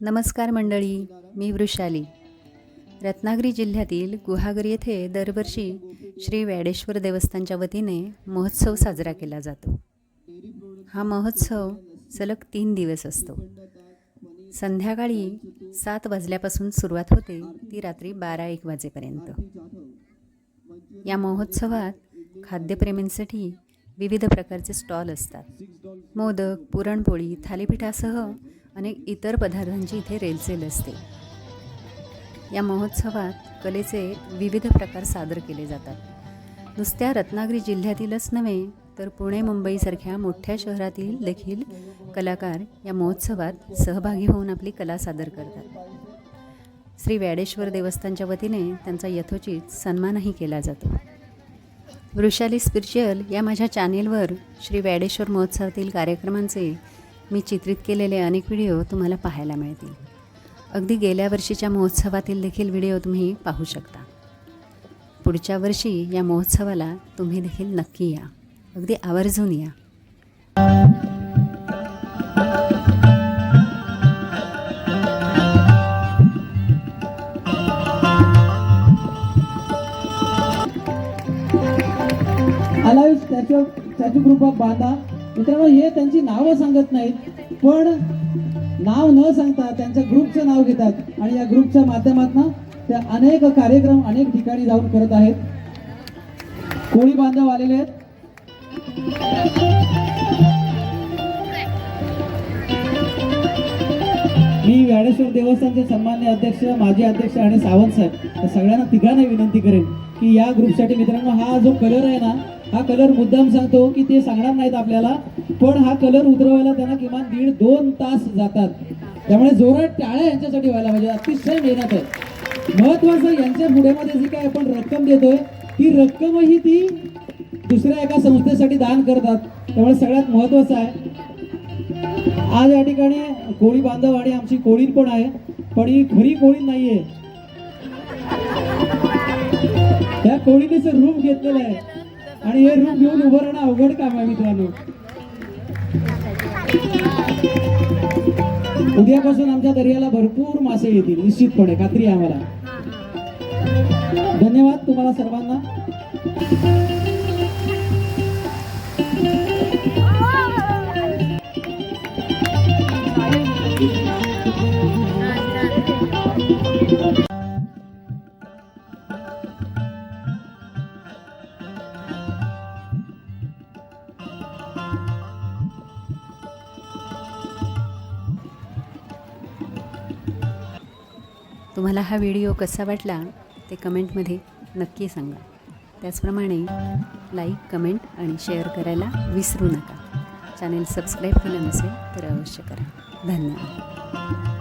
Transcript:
नमस्कार मंडळी मी वृषाली. रत्नागिरी जिल्ह्यातील गुहागर येथे दरवर्षी श्री व्याडेश्वर देवस्थानच्या वतीने महोत्सव साजरा केला जातो. हा महोत्सव सलग तीन दिवस असतो. संध्याकाळी सात वाजल्यापासून सुरुवात होते ती रात्री बारा एक वाजेपर्यंत. या महोत्सवात खाद्यप्रेमींसाठी विविध प्रकारचे स्टॉल असतात. मोदक पुरणपोळी थालीपीठासह अनेक इतर पदार्थांची इथे रेलचेल असते. या महोत्सवात कलेचे विविध प्रकार सादर केले जातात. नुसत्या रत्नागिरी जिल्ह्यातीलच नव्हे तर पुणे मुंबईसारख्या मोठ्या शहरातील देखील कलाकार या महोत्सवात सहभागी होऊन आपली कला सादर करतात. श्री व्याडेश्वर देवस्थानच्या वतीने त्यांचा यथोचित सन्मानही केला जातो. वृषाली स्पिरिच्युअल या माझ्या चॅनेलवर श्री व्याडेश्वर महोत्सवातील कार्यक्रमांचे मी चित्रित केलेले अनेक व्हिडिओ तुम्हाला पाहायला मिळतील. अगदी गेल्या वर्षीच्या महोत्सवातील देखील व्हिडिओ तुम्ही पाहू शकता. पुढच्या वर्षी या महोत्सवाला तुम्ही देखील नक्की या. अगदी आवर्जून या. त्याच्या त्याची कृपा बांधा. मित्रांनो हे त्यांची नावं सांगत नाहीत पण नाव न सांगता त्यांच्या ग्रुपचं नाव घेतात आणि या ग्रुपच्या माध्यमातून त्या अनेक कार्यक्रम अनेक ठिकाणी जाऊन करत आहेत. कोळी बांधव आलेले आहेत. मी व्याडेश्वर देवस्थानचे सन्मान्य अध्यक्ष माजी अध्यक्ष आणि सावंत साहेब सगळ्यांना तिघांना विनंती करेन की या ग्रुपसाठी मित्रांनो हा जो कलर आहे ना हा कलर मुद्दाम सांगतो की ते सांगणार नाहीत आपल्याला पण हा कलर उतरवायला त्यांना किमान दीड दोन तास जातात. त्यामुळे जोरात टाळ्या यांच्यासाठी व्हायला पाहिजे. अतिशय मेहनत आहे. महत्वाचं यांच्या पुढेमध्ये जी काय आपण रक्कम देतोय ती रक्कमही ती दुसऱ्या एका संस्थेसाठी दान करतात. त्यामुळे सगळ्यात महत्वाचं आहे. आज या ठिकाणी कोळी बांधव आणि आमची कोळी पण आहे पण ही खरी कोळी नाहीये. त्या कोळीनेच रूप घेतलेलं आहे. आणि हे रूप घेऊन उभं राहणं अवघड काम आहे मित्रांनो. उद्यापासून आमच्या दर्याला भरपूर मासे येतील निश्चितपणे खात्री आहे आम्हाला. धन्यवाद तुम्हाला सर्वांना. तुम्हाला हा व्हिडिओ कसा वाटला ते कमेंटमध्ये नक्की सांगा. त्याचप्रमाणे लाईक कमेंट आणि शेअर करायला विसरू नका. चॅनेल सबस्क्राईब केलं नसेल तर अवश्य करा. धन्यवाद.